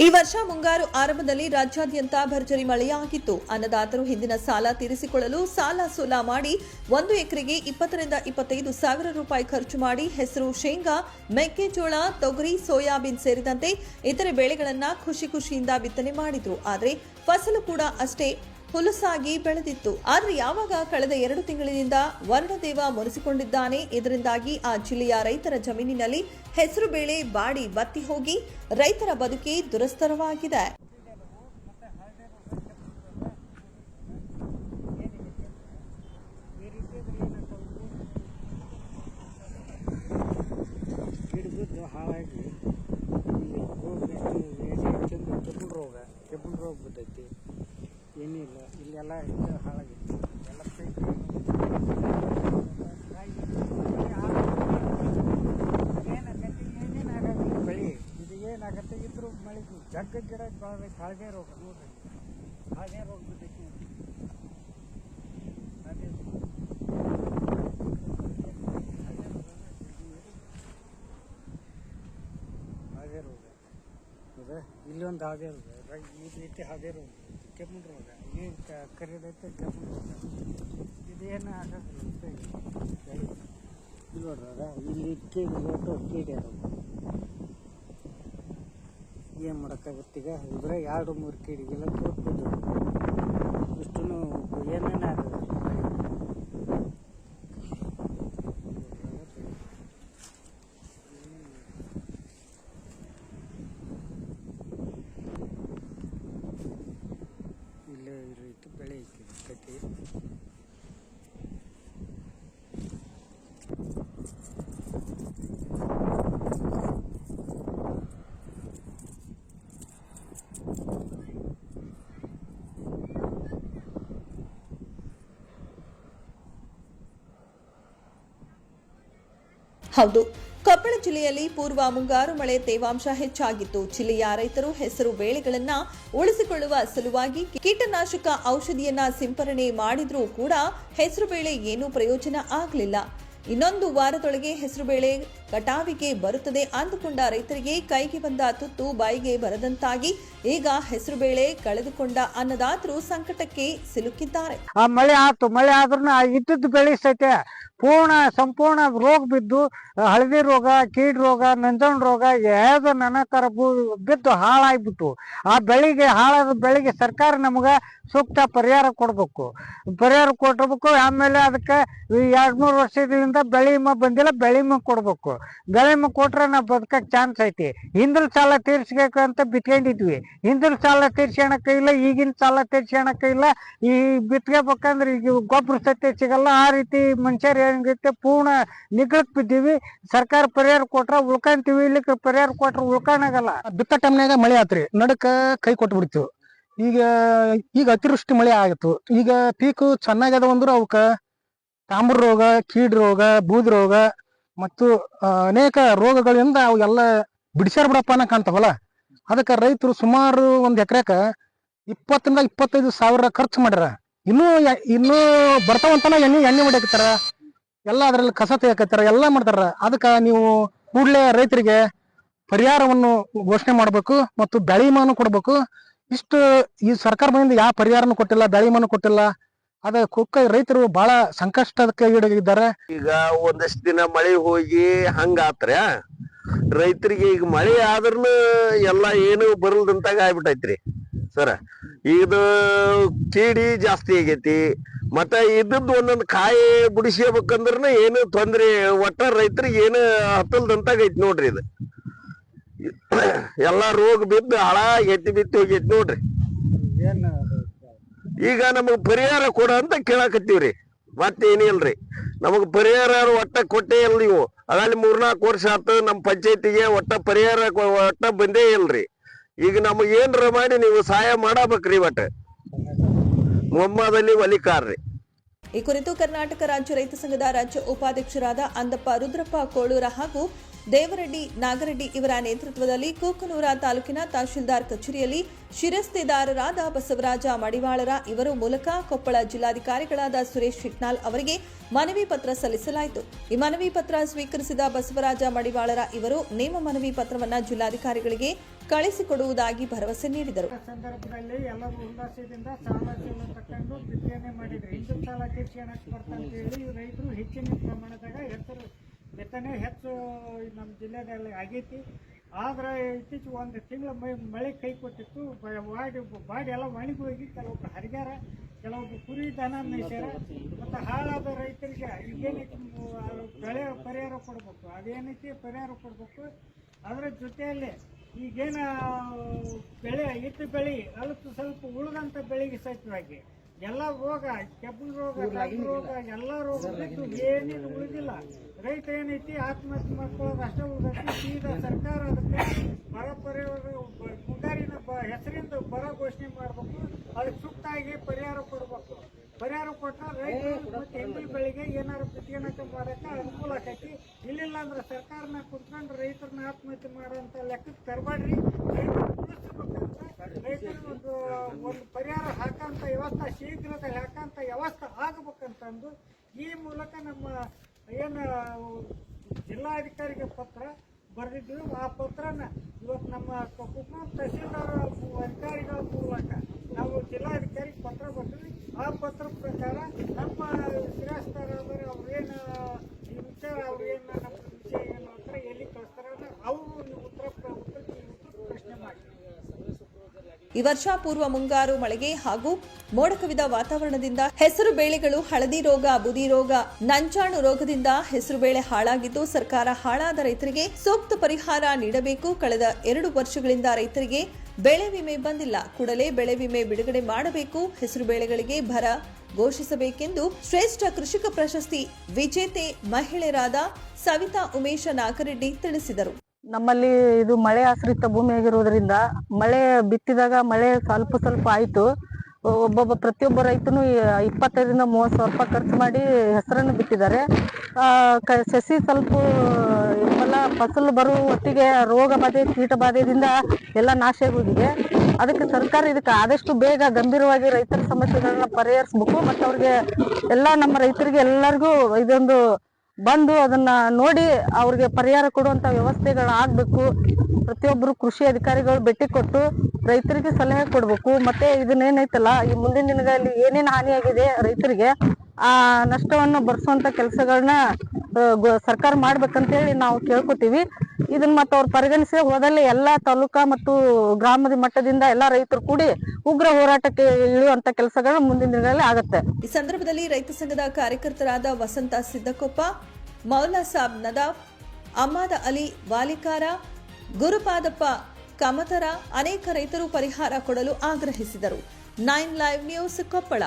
ಈ ವರ್ಷ ಮುಂಗಾರು ಆರಂಭದಲ್ಲಿ ರಾಜ್ಯಾದ್ಯಂತ ಭರ್ಜರಿ ಮಳೆಯಾಗಿತ್ತು. ಅನ್ನದಾತರು ಹಿಂದಿನ ಸಾಲ ತೀರಿಸಿಕೊಳ್ಳಲು ಸಾಲ ಸೋಲ ಮಾಡಿ ಒಂದು ಎಕರೆಗೆ ಇಪ್ಪತ್ತರಿಂದ ಇಪ್ಪತ್ತೈದು ಸಾವಿರ ರೂಪಾಯಿ ಖರ್ಚು ಮಾಡಿ ಹೆಸರು ಶೇಂಗಾ, ಮೆಕ್ಕೆಜೋಳ, ತೊಗರಿ, ಸೋಯಾಬೀನ್ ಸೇರಿದಂತೆ ಇತರೆ ಬೆಳೆಗಳನ್ನ ಖುಷಿ ಖುಷಿಯಿಂದ ಬಿತ್ತನೆ ಮಾಡಿದ್ರು. ಆದರೆ ಫಸಲು ಕೂಡ ಅಷ್ಟೇ. ಹುಲಸಾಗಿ ಬೆಳೆದಿತ್ತು. ಆದರೆ ಯಾವಾಗ ಕಳೆದ ಎರಡು ತಿಂಗಳಿನಿಂದ ವರ್ಣದೇವ ಮುರಿಸಿಕೊಂಡಿದ್ದಾನೆ. ಇದರಿಂದಾಗಿ ಆ ಜಿಲ್ಲೆಯ ರೈತರ ಜಮೀನಿನಲ್ಲಿ ಹೆಸರು ಬೇಳೆ ಬಾಡಿ ಬತ್ತಿ ಹೋಗಿ ರೈತರ ಬದುಕಿ ದುರಸ್ತರವಾಗಿದೆ. ಹಾಳಾಗಿ ರೋಗ ರೋಗ ಬಿದ್ದೈತಿ. ಏನಿಲ್ಲ ಇಲ್ಲೆಲ್ಲ ಇದು ಹಾಳಾಗಿತ್ತು ಎಲ್ಲ ಬೆಳೆ ಇದು ಏನಾಗತ್ತೆ ಇದ್ರು ಮಳೆ, ಜಗ್ಗ ಗಿಡ ಬೆಳೆದೈತಿ ಹಳದೆ ರೋಗ ನೋಡ್ರಿ. ಹಳದೆ ರೋಗ ಬಿದ್ದೈತಿ ನೋಡ್ರಿ. ಹಳದೆ ಹಾಗೆ ರೋಗ ಹೌದಾ ಇಲ್ಲಿ ಒಂದು ಹಾದಿ ಇರೋದು ಈ ರೀತಿ ಹಾದಿ ಇರೋದು ಕೆಮ್ಮು ರೋಗ ಈ ಕರಿದೈತೆ ಕೆಮ್ಮು ರೋಗ ಇದೇನು ಆಗೋದಿಲ್ಲ ಬೆಳೆ ಇಲ್ಲಿ. ಕೀಡಿ ಒಟ್ಟು ಕೀಡಿ ಏನು ಮಾಡೋಕ್ಕಾಗುತ್ತೀಗ ಇದ್ರೆ ಎರಡು, ಮೂರು ಕೀಡಿಗೆಲ್ಲ ತೋರ್ಬೋದು ಇಷ್ಟು ಏನೇನು ಆಗೋದಿಲ್ಲ ಬೆಳೆ ಇಲ್ಲೇ ಈ ರೀತಿ ಬೆಳೆ ಐತಿ ಕಟ್ಟಿ ಹೌದು ಕೊಪ್ಪಳ ಜಿಲ್ಲೆಯಲ್ಲಿ ಪೂರ್ವ ಮುಂಗಾರು ಮಳೆ ತೇವಾಂಶ ಹೆಚ್ಚಾಗಿತ್ತು. ಜಿಲ್ಲೆಯ ರೈತರು ಹೆಸರು ಬೇಳೆಗಳನ್ನ ಉಳಿಸಿಕೊಳ್ಳುವ ಸಲುವಾಗಿ ಕೀಟನಾಶಕ ಔಷಧಿಯನ್ನ ಸಿಂಪರಣೆ ಮಾಡಿದ್ರೂ ಕೂಡ ಹೆಸರು ಬೇಳೆ ಏನೂ ಪ್ರಯೋಜನ ಆಗಲಿಲ್ಲ. ಇನ್ನೊಂದು ವಾರದೊಳಗೆ ಹೆಸರುಬೇಳೆ ಕಟಾವಿಗೆ ಬರುತ್ತದೆ ಅಂದುಕೊಂಡ ರೈತರಿಗೆ ಕೈಗೆ ಬಂದ ತುತ್ತು ಬಾಯಿಗೆ ಬರದಂತಾಗಿ ಈಗ ಹೆಸರುಬೇಳೆ ಕಳೆದುಕೊಂಡ ಅನ್ನದಾತರು ಸಂಕಟಕ್ಕೆ ಸಿಲುಕಿದ್ದಾರೆ. ಆ ಮಳೆ ಆತು, ಮಳೆ ಆದ್ರೂ ಇದ್ದದ್ದು ಬೆಳೆ ಸಹಿತ ಪೂರ್ಣ, ಸಂಪೂರ್ಣ ರೋಗ ಬಿದ್ದು ಹಳದಿ ರೋಗ, ಕೀಡ್ ರೋಗ, ನಂಜನ್ ರೋಗ ಯಾವ್ದು ನನಕರ ಬಿದ್ದು ಹಾಳಾಗ್ಬಿಟ್ಟು, ಆ ಬೆಳೆಗೆ, ಹಾಳಾದ ಬೆಳೆಗೆ ಸರ್ಕಾರ ನಮ್ಗೆ ಸೂಕ್ತ ಪರಿಹಾರ ಕೊಡಬೇಕು. ಪರಿಹಾರ ಕೊಡಬೇಕು ಆಮೇಲೆ ಅದಕ್ಕೆ ಎರಡ್ ಮೂರು ವರ್ಷದಿಂದ ಬೆಳಿಮ ಬಂದಿಲ್ಲ, ಬೆಳೆ ಕೊಡಬೇಕು ಕೊಡ್ಬೇಕು. ವಿಮಾ ಕೊಟ್ರೆ ನಾವು ಬದುಕಕ್ ಚಾನ್ಸ್ ಐತಿ. ಹಿಂದಿನ ಸಾಲ ತೀರ್ಸ್ಬೇಕಂತ ಬಿತ್ಕೊಂಡಿದ್ವಿ. ಹಿಂದಿನ ಸಾಲ ತೀರ್ಸ್ಕೊಳಕ್ಕೆ ಇಲ್ಲ, ಈಗಿನ ಸಾಲ ತೀರ್ಸ್ಕೊಳಕ್ಕೆ ಇಲ್ಲ. ಈ ಬಿತ್ಕೋಬೇಕಂದ್ರೆ ಈಗ ಗೊಬ್ಬರ ಸತ್ಯ ಸಿಗಲ್ಲ. ಆ ರೀತಿ ಮನುಷ್ಯರು ಹೆಂಗೈತೆ ಪೂರ್ಣ ನಿಗ್ಳಕ್ ಬಿದ್ದೀವಿ. ಸರ್ಕಾರ ಪರಿಹಾರ ಕೊಟ್ರೆ ಉಳ್ಕೊಂತೀವಿ ಇಲ್ಲಿಕ್ಕೆ ಪರಿಹಾರ ಕೊಟ್ರೆ ಉಳ್ಕೊಳಗಲ್ಲ ಬಿತ್ತ ಟೈಮ್ನಾಗ ಮಳೆ ಆತ್ರಿ. ನಡಕ ಕೈ ಕೊಟ್ಟು ಬಿಡ್ತೀವಿ ಈಗ ಈಗ ಅತಿವೃಷ್ಟಿ ಮಳೆ ಆಗಿತ್ತು ಈಗ ಪೀಕು ಚೆನ್ನಾಗದ ಅಂದ್ರೆ ಅವಕ್ಕ ತಾಮ್ರ ರೋಗ, ಕೀಡ್ ರೋಗ, ಬೂದ್ ರೋಗ ಮತ್ತು ಅನೇಕ ರೋಗಗಳಿಂದ ಅವೆಲ್ಲ ಬಿಡಿಸ್ಯಾರ ಬಿಡಪ್ಪ ಅನ್ನೋ ಕಾಣ್ತಾವಲ್ಲ ಅದಕ್ಕೆ ರೈತರು ಸುಮಾರು ಒಂದು ಎಕರೆಕ ಇಪ್ಪತ್ತರಿಂದ ಇಪ್ಪತ್ತೈದು ಸಾವಿರ ಖರ್ಚು ಮಾಡ್ಯಾರ. ಇನ್ನೂ ಇನ್ನೂ ಬರ್ತಾವಂತನ ಎಣ್ಣೆ ಎಣ್ಣೆ ಹೊಡಿಯಾಕತ್ತಾರ. ಎಲ್ಲ ಅದರಲ್ಲಿ ಕಸ ತೆಗಿಯಕತ್ತಾರ, ಎಲ್ಲ ಮಾಡ್ತಾರ. ಅದಕ್ಕೆ ನೀವು ಕೂಡಲೇ ರೈತರಿಗೆ ಪರಿಹಾರವನ್ನು ಘೋಷಣೆ ಮಾಡಬೇಕು ಮತ್ತು ಬೆಳೆ ವಿಮಾನು ಕೊಡ್ಬೇಕು. ಇಷ್ಟು ಈ ಸರ್ಕಾರ ಬಂದಿಂದ ಯಾವ ಪರಿಹಾರನು ಕೊಟ್ಟಿಲ್ಲ ಬೆಳೆ ವಿಮಾನ ಕೊಟ್ಟಿಲ್ಲ. ಅದ ಕುಕ್ಕ ರೈತರು ಬಹಳ ಸಂಕಷ್ಟಕ್ಕೆ ಈಡಾಗಿದ್ದಾರೆ. ಈಗ ಒಂದಷ್ಟು ದಿನ ಮಳೆ ಹೋಗಿ ಹಂಗ ಆತ್ರ ರೈತರಿಗೆ ಈಗ ಮಳೆ ಆದ್ರೂ ಎಲ್ಲ ಏನು ಬರಲ್ದಂತಾಗ ಆಗ್ಬಿಟ್ಟೈತ್ರಿ ಸರ. ಇದು ಕೀಡಿ ಜಾಸ್ತಿ ಆಗೈತಿ. ಮತ್ತ ಇದ್ದದ್ದು ಒಂದೊಂದು ಕಾಯಿ ಬಿಡಿಸ್ಕೋಬೇಕಂದ್ರೂ ಏನು ತೊಂದ್ರೆ ಒಟ್ಟ ರೈತರಿಗೆ ಏನು ಹತ್ತಲ್ದಂತಾಗ ಐತಿ ನೋಡ್ರಿ ಇದು. ಎಲ್ಲಾ ರೋಗ ಬಿದ್ದು ಹಳ ಎತ್ತಿ ಬಿತ್ತಿ ಹೋಗೈತಿ ನೋಡ್ರಿ. ಏನು ಈಗ ನಮಗೆ ಪರಿಹಾರ ಕೊಡ ಅಂತ ಕೇಳಾಕತ್ತೀವ್ರಿ. ಮತ್ತೇನಿಲ್ರಿ ನಮಗ್ ಪರಿಹಾರ ಒಟ್ಟ ಕೊಟ್ಟೇ ಇಲ್ಲ ನೀವು. ಅದಲ್ಲಿ ಮೂರ್ನಾಲ್ಕು ವರ್ಷ ಆತ ನಮ್ಮ ಪಂಚಾಯತಿಗೆ ಒಟ್ಟ ಪರಿಹಾರ ಒಟ್ಟ ಬಂದೇ ಇಲ್ರಿ. ಈಗ ನಮಗೆ ಏನ್ರ ಮಾಡಿ ನೀವು ಸಹಾಯ ಮಾಡಬೇಕ್ರಿ ಒಟ್ಟ. ಮೊಮ್ಮದಲ್ಲಿ ಒಲಿಕಾರ್ರಿ. ಈ ಕುರಿತು ಕರ್ನಾಟಕ ರಾಜ್ಯ ರೈತ ಸಂಘದ ರಾಜ್ಯ ಉಪಾಧ್ಯಕ್ಷರಾದ ಅಂದಪ್ಪ ರುದ್ರಪ್ಪ ಕೋಳೂರ ಹಾಗೂ ದೇವರೆಡ್ಡಿ, ನಾಗರೆಡ್ಡಿ ಇವರ ನೇತೃತ್ವದಲ್ಲಿ ಕೂಕನೂರ ತಾಲೂಕಿನ ತಹಶೀಲ್ದಾರ್ ಕಚೇರಿಯಲ್ಲಿ ಶಿರಸ್ತೆದಾರರಾದ ಬಸವರಾಜ ಮಡಿವಾಳರ, ಇವರು ಮೂಲಕ ಕೊಪ್ಪಳ ಜಿಲ್ಲಾಧಿಕಾರಿಗಳಾದ ಸುರೇಶ್ ಶಿಟ್ನಾಲ್ ಅವರಿಗೆ ಮನವಿ ಪತ್ರ ಸಲ್ಲಿಸಲಾಯಿತು. ಈ ಮನವಿ ಪತ್ರ ಸ್ವೀಕರಿಸಿದ ಬಸವರಾಜ ಮಡಿವಾಳರ ಇವರು ನೇಮ ಮನವಿ ಪತ್ರವನ್ನು ಜಿಲ್ಲಾಧಿಕಾರಿಗಳಿಗೆ ಕಳಿಸಿಕೊಡುವುದಾಗಿ ಭರವಸೆ ನೀಡಿದರು. ಸಂದರ್ಭದಲ್ಲಿ ಎಲ್ಲರೂ ಉಲ್ಲಾಸದಿಂದ ಸಾಮರ್ಥ್ಯವನ್ನು ಬಿತ್ತನೆ ಮಾಡಿದ್ರು. ತೀರ್ಸ್ಕೊಳಕ್ ಬರ್ತಂತ ಹೇಳಿ ರೈತರು ಹೆಚ್ಚಿನ ಪ್ರಮಾಣದಾಗ ಹೆಸರು ಬಿತ್ತನೆ ಹೆಚ್ಚು ನಮ್ಮ ಜಿಲ್ಲೆದಲ್ಲಿ ಆಗೈತಿ. ಆದ್ರೆ ಇತ್ತೀಚೆಗೆ ಒಂದು ತಿಂಗಳ ಮಳೆ ಕೈ ಕೊಟ್ಟಿತ್ತು. ಬಾಡಿ ಬಾಡಿ ಎಲ್ಲ ಒಣಗಿ ಹೋಗಿ ಕೆಲವೊಬ್ರು ಹರಿಗಾರ ಕೆಲವೊಬ್ರು ಕುರಿ ದನ ಮೇಯ್ಸ್ಯಾರ. ಮತ್ತು ಹಾಳಾದ ರೈತರಿಗೆ ಈಗೇನೈತಿ ಮು- ಬೆಳೆ ಪರಿಹಾರ ಕೊಡ್ಬೇಕು. ಅದೇನೈತಿ ಪರಿಹಾರ ಕೊಡಬೇಕು. ಅದರ ಜೊತೆಯಲ್ಲಿ ಈಗೇನು ಬೆಳೆ ಇತ್ತು ಬೆಳೆ, ಅಲ್ಪ ಸ್ವಲ್ಪ ಉಳಿದಂಥ ಬೆಳೆಗೆ ಸಹಿತವಾಗಿ ಎಲ್ಲ ರೋಗ ಕೆಬ್ಬು ರೋಗ ರೋಗ ಎಲ್ಲ ರೋಗ ಬಿಟ್ಟು ಏನೇನು ಉಳಿದಿಲ್ಲ. ರೈತ ಏನೈತಿ ಆತ್ಮಹತ್ಯೆ ಮಾಡ್ಕೊಳ್ಳೋದು ಅಷ್ಟೇ ಉಳಿದೈತಿ. ಸೀದಾ ಸರ್ಕಾರ ಅದಕ್ಕೆ ಬರ ಪರಿಹಾರ ಮುಂಗಾರಿನ ಹೆಸರಿಂದ ಬರ ಘೋಷಣೆ ಮಾಡಬೇಕು. ಅದಕ್ಕೆ ಸೂಕ್ತ ಆಗಿ ಪರಿಹಾರ ಕೊಡಬೇಕು. ಪರಿಹಾರ ಕೊಟ್ಟರೆ ರೈತರು ಮತ್ತೆ ಎಮ್ಮೆ ಬೆಳೆಗೆ ಏನಾರು ಬಿತ್ತನೆಕ ಮಾಡಕ್ಕೆ ಅನುಕೂಲ ಆಕೈತಿ. ಇಲ್ಲಿಲ್ಲ ಅಂದ್ರೆ ಸರ್ಕಾರನ ಕುತ್ಕೊಂಡು ರೈತರನ್ನ ಆತ್ಮಹತ್ಯೆ ಮಾಡೋಂಥ ಲೆಕ್ಕಕ್ಕೆ ತರಬೇಡ್ರಿ. ರೈತರು ಒಂದು ಒಂದು ಪರಿಹಾರ ಹಾಕಂತ ವ್ಯವಸ್ಥೆ ಶೀಘ್ರದಲ್ಲಿ ಹಾಕಂತ ವ್ಯವಸ್ಥೆ ಆಗಬೇಕಂತಂದು ಈ ಮೂಲಕ ನಮ್ಮ ಏನು ಜಿಲ್ಲಾಧಿಕಾರಿಗೆ ಪತ್ರ ಬರೆದಿದ್ವಿ ಆ ಪತ್ರನ ಇವತ್ತು ನಮ್ಮ ಕುಕ್ನೂರು ತಹಸೀಲ್ದಾರ ಅಧಿಕಾರಿಗಳ ಮೂಲಕ ನಾವು ಜಿಲ್ಲಾಧಿಕಾರಿಗೆ ಪತ್ರ ಬರ್ತೀವಿ ಆ ಪತ್ರ ಪ್ರಕಾರ ನಮ್ಮ ಶಿರಾಸ್ತರಾದವರು ಅವ್ರೇನು ಈ ವಿಚಾರ ಅವ್ರೇನು ನಮ್ಮ ವಿಷಯ ಏನು ಅಂತ ಎಲ್ಲಿ ಕಳಿಸ್ತಾರೆ ಅವರು ಉತ್ತರ ಉತ್ತರ ಪ್ರಶ್ನೆ ಮಾಡಿ. ಈ ವರ್ಷ ಪೂರ್ವ ಮುಂಗಾರು ಮಳೆಗೆ ಹಾಗೂ ಮೋಡ ಕವಿದ ವಾತಾವರಣದಿಂದ ಹೆಸರು ಬೇಳೆಗಳು ಹಳದಿ ರೋಗ, ಬುದಿ ರೋಗ, ನಂಚಾಣು ರೋಗದಿಂದ ಹೆಸರು ಬೇಳೆ ಹಾಳಾಗಿದ್ದು ಸರ್ಕಾರ ಹಾಳಾದ ರೈತರಿಗೆ ಸೂಕ್ತ ಪರಿಹಾರ ನೀಡಬೇಕು. ಕಳೆದ ಎರಡು ವರ್ಷಗಳಿಂದ ರೈತರಿಗೆ ಬೆಳೆ ವಿಮೆ ಬಂದಿಲ್ಲ. ಕೂಡಲೇ ಬೆಳೆ ವಿಮೆ ಬಿಡುಗಡೆ ಮಾಡಬೇಕು. ಹೆಸರು ಬೆಳೆಗಳಿಗೆ ಭರ ಘೋಷಿಸಬೇಕೆಂದು ಶ್ರೇಷ್ಠ ಕೃಷಿಕ ಪ್ರಶಸ್ತಿ ವಿಜೇತೆ ಮಹಿಳೆಯರಾದ ಸವಿತಾ ಉಮೇಶ ನಾಗರೆಡ್ಡಿ ತಿಳಿಸಿದರು. ನಮ್ಮಲ್ಲಿ ಇದು ಮಳೆ ಆಶ್ರಿತ ಭೂಮಿ ಆಗಿರೋದ್ರಿಂದ ಮಳೆ ಬಿತ್ತಿದಾಗ ಮಳೆ ಸ್ವಲ್ಪ ಸ್ವಲ್ಪ ಆಯ್ತು. ಒಬ್ಬೊಬ್ಬ ಪ್ರತಿಯೊಬ್ಬ ರೈತನು ಇಪ್ಪತ್ತೈದರಿಂದ ಮೂವತ್ತು ಸಾವಿರ ರೂಪಾಯಿ ಖರ್ಚು ಮಾಡಿ ಹೆಸರನ್ನು ಕ- ಸಸಿ ಸ್ವಲ್ಪ ಫಲ ಫಸಲು ಬರುವ ಹೊತ್ತಿಗೆ ರೋಗ ಬಾಧೆ, ಕೀಟ ಬಾಧೆಯಿಂದ ಎಲ್ಲ ನಾಶ ಆಗೋಗಿದೆ. ಅದಕ್ಕೆ ಸರ್ಕಾರ ಇದಕ್ಕೆ ಆದಷ್ಟು ಬೇಗ ಗಂಭೀರವಾಗಿ ರೈತರ ಸಮಸ್ಯೆಗಳನ್ನ ಪರಿಹರಿಸ್ಬೇಕು. ಮತ್ತು ಅವ್ರಿಗೆ ಎಲ್ಲ ನಮ್ಮ ರೈತರಿಗೆ ಎಲ್ಲರಿಗೂ ಇದೊಂದು ಬಂದು ಅದನ್ನ ನೋಡಿ ಅವ್ರಿಗೆ ಪರಿಹಾರ ಕೊಡುವಂತ ವ್ಯವಸ್ಥೆಗಳು ಆಗ್ಬೇಕು. ಪ್ರತಿಯೊಬ್ಬರು ಕೃಷಿ ಅಧಿಕಾರಿಗಳು ಭೇಟಿ ಕೊಟ್ಟು ರೈತರಿಗೆ ಸಲಹೆ ಕೊಡ್ಬೇಕು. ಮತ್ತೆ ಇದನ್ನೇನೈತಲ್ಲ ಈ ಮುಂದಿನ ದಿನಗಳಲ್ಲಿ ಏನೇನು ಹಾನಿಯಾಗಿದೆ ರೈತರಿಗೆ, ಆ ನಷ್ಟವನ್ನು ಭರಿಸುವಂತ ಕೆಲಸಗಳನ್ನ ಸರ್ಕಾರ ಮಾಡ್ಬೇಕಂತೇಳಿ ನಾವು ಕೇಳ್ಕೊತೀವಿ. ಇದನ್ನ ಮತ್ತೆ ಅವ್ರು ಪರಿಗಣಿಸಿ ಹೋದಲ್ಲಿ ಎಲ್ಲಾ ತಾಲೂಕಾ ಮತ್ತು ಗ್ರಾಮದ ಮಟ್ಟದಿಂದ ಎಲ್ಲಾ ರೈತರು ಕೂಡಿ ಉಗ್ರ ಹೋರಾಟಕ್ಕೆ ಇಳಿಯುವಂತ ಕೆಲಸಗಳು ಮುಂದಿನ ದಿನಗಳಲ್ಲಿ ಆಗತ್ತೆ. ಈ ಸಂದರ್ಭದಲ್ಲಿ ರೈತ ಸಂಘದ ಕಾರ್ಯಕರ್ತರಾದ ವಸಂತ ಸಿದ್ದಕೊಪ್ಪ ಮೌಲಾ ಸಾಬ್ ನದಾಫ್ ಅಮ್ಮಾದ ಅಲಿ ವಾಲಿಕಾರ, ಗುರುಪಾದಪ್ಪ ಕಮತರ ಅನೇಕ ರೈತರು ಪರಿಹಾರ ಕೊಡಲು ಆಗ್ರಹಿಸಿದರು. Nine live news Koppal.